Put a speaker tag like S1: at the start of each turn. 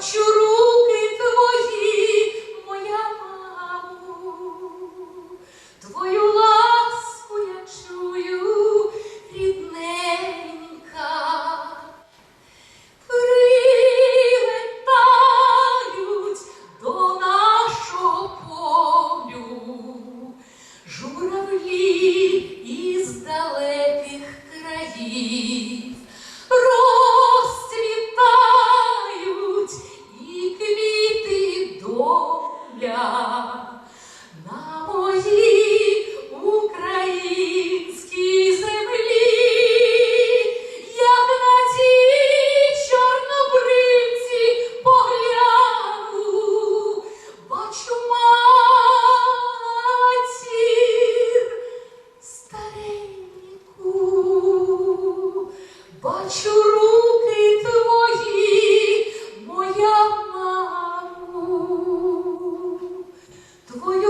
S1: хочу руки твої, моя мамо, твою ласку я чую рідненька, прилетають до нашого полю, журавлі із далеких країн. Такою